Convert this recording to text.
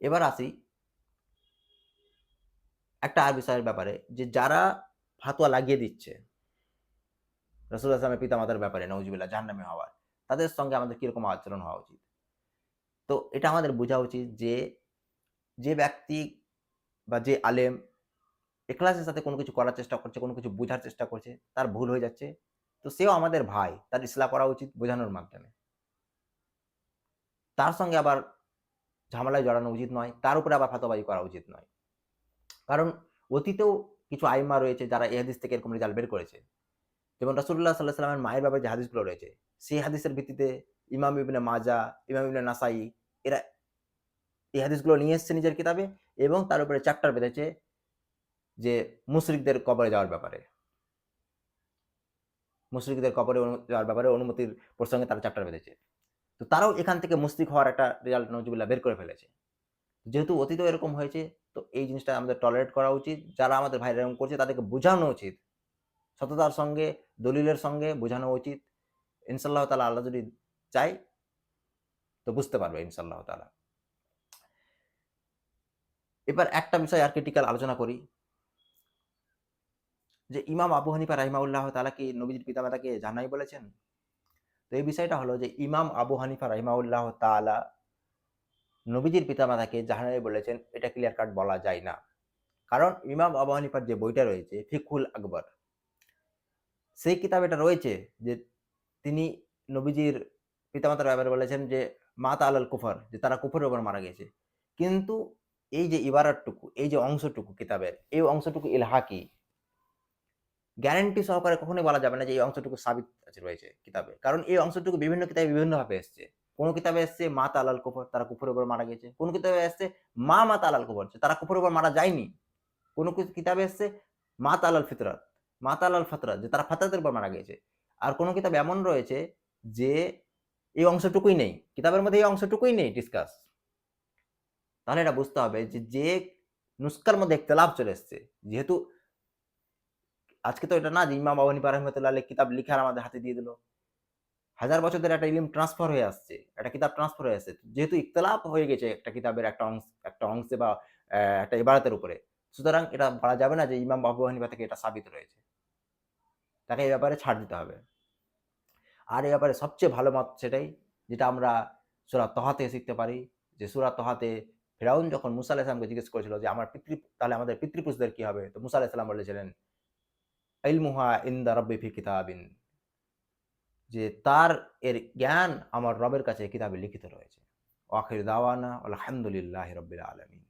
এবার আসি একটা আর বিষয়ের ব্যাপারে, যে যারা ফাতোয়া লাগিয়ে দিচ্ছে, রসুল আসলামের পিতামাতার ব্যাপারে নজুবিল্লাহ জাহান্নামে হওয়ার, তাদের সঙ্গে আমাদের কীরকম আচরণ হওয়া উচিত? তো এটা আমাদের বোঝা উচিত যে যে ব্যক্তি বা যে আলেম এখলাসের সাথে কোনো কিছু করার চেষ্টা করছে, কোনো কিছু বোঝার চেষ্টা করছে, তার ভুল হয়ে যাচ্ছে, তো সেও আমাদের ভাই, তার ইসলাম করা উচিত বোঝানোর মাধ্যমে। তার সঙ্গে আবার ঝামেলায় জড়ানো উচিত নয়, তার উপরে আবার ফাতোবাজি করা উচিত নয়। কারণ অতীতেও কিছু আইমা রয়েছে যারা এই হাদিস থেকে এরকম রেজাল্ট বের করেছে। যেমন রাসুল্লাহ সাল্লাহ সাল্লামের মায়ের ব্যাপারে যে হাদিসগুলো রয়েছে, সেই হাদিসের ভিত্তিতে ইমাম ইবিনে মাজা, ইমাম ইবিনে নাসাই, এরা এই হাদিসগুলো নিয়ে এসছে নিজের কিতাবে এবং তার উপরে চ্যাপ্টার বেঁধেছে যে মুশরিকদের কবরে যাওয়ার ব্যাপারে। মুশরিকদের কবরে যাওয়ার ব্যাপারে অনুমতির প্রসঙ্গে তারা চ্যাপ্টার বেঁধেছে। তো তারাও এখান থেকে মুসলিক হওয়ার একটা রেজাল্ট নজুবিল্লাহ বের করে ফেলেছে। যেহেতু অতীতেও এরকম হয়েছে, তো এই জিনিসটা আমাদের টলারেট করা উচিত। যারা আমাদের ভাইরা এরকম করছে, তাদেরকে বোঝানো উচিত। সততার সঙ্গে, দলিলের সঙ্গে বোঝানো উচিত। ইনশাল্লাহ তালা আল্লাহ যদি চাই তো বুঝতে পারবে ইনশাল্লাহ তালা এবার একটা বিষয় আর ক্রিটিক্যাল আলোচনা করি। যে ইমাম আবু হানিফা রাহিমাউল্লাহ তালা কি নবীজির পিতামাতাকে জানাই বলেছেন? তো এই বিষয়টা হলো যে ইমাম আবু হানিফা রাহিমাউল্লাহ তালা নবীজির পিতামাতাকে জাহানাই বলেছেন, এটা ক্লিয়ার কাট বলা যায় না। কারণ ইমাম আবু হানিফার যে বইটা রয়েছে ফিকুল আকবর, সেই কিতাব এটা রয়েছে যে তিনি নবীজির পিতামাতার ব্যাপারে বলেছেন যে মাতা আলাল কুফর যে তারা কুফরের ওপর মারা গেছে। কিন্তু এই যে ইবারটুকু এই যে অংশটুকু কিতাবের, এই অংশটুকু ইলহাকি গ্যারান্টি সহকারে কখনোই বলা যাবে না যে এই অংশটুকু সাবিত রয়েছে কিতাবে। কারণ এই অংশটুকু বিভিন্ন কিতাবে বিভিন্নভাবে এসছে। কোনো কিতাবে এসছে, মা তালাল কুফর, তারা কুফরের উপর মারা গেছে কোনো কিতাবে এসছে, মা মা তালাল কুফর তারা কুফরের উপর মারা যায়নি। কোনো কিতাবে এসছে, মা তালাল ফিতরাত, মা তালাল ফতরাত, যে তারা ফাতরাতের উপর মারা গেছে আর কোনো কিতাব এমন রয়েছে যে এই অংশটুকুই নেই। কিতাবের মধ্যে এই অংশটুকুই নেই ডিসকাস তাহলে এটা বুঝতে হবে যে যে নুস্কার মধ্যে একতলাভ চলে এসছে, যেহেতু আজকে তো এটা না যে ইমাম আবানী রহমতুল্লাহ কিতাব লিখার আমাদের হাতে দিয়ে দিল। হাজার বছর ধরে একটা ইলিম ট্রান্সফার হয়ে আসছে, একটা কিতাব ট্রান্সফার হয়ে আসছে। যেহেতু ইকতলাপ হয়ে গেছে একটা কিতাবের একটা অংশ, একটা অংশে বা একটা ইবারতের উপরে। সুতরাং এটা বলা যাবে না যে ইমাম বাবু হানিফা থেকে এটা সাবিত রয়েছে। তাকে এই ব্যাপারে ছাড় দিতে হবে। আর এই ব্যাপারে সবচেয়ে ভালো মত সেটাই, যেটা আমরা সুরা তহাতে শিখতে পারি, যে সুরা তহাতে ফেরাউন যখন মুসা আলাইসলামকে জিজ্ঞেস করেছিল যে, আমার পিতৃ, তাহলে আমাদের পিতৃপুরুষদের কী হবে? তো মুসা আলাইসাল্লাম বলেছিলেন ইলমুহা ইন্দা রব্বি ফি কিতাবিন যে তার এর জ্ঞান আমার রবের কাছে কিতাবে লিখিত রয়েছে। আখির দাওয়ানা আলহামদুলিল্লাহ রব্বিল আলমিন।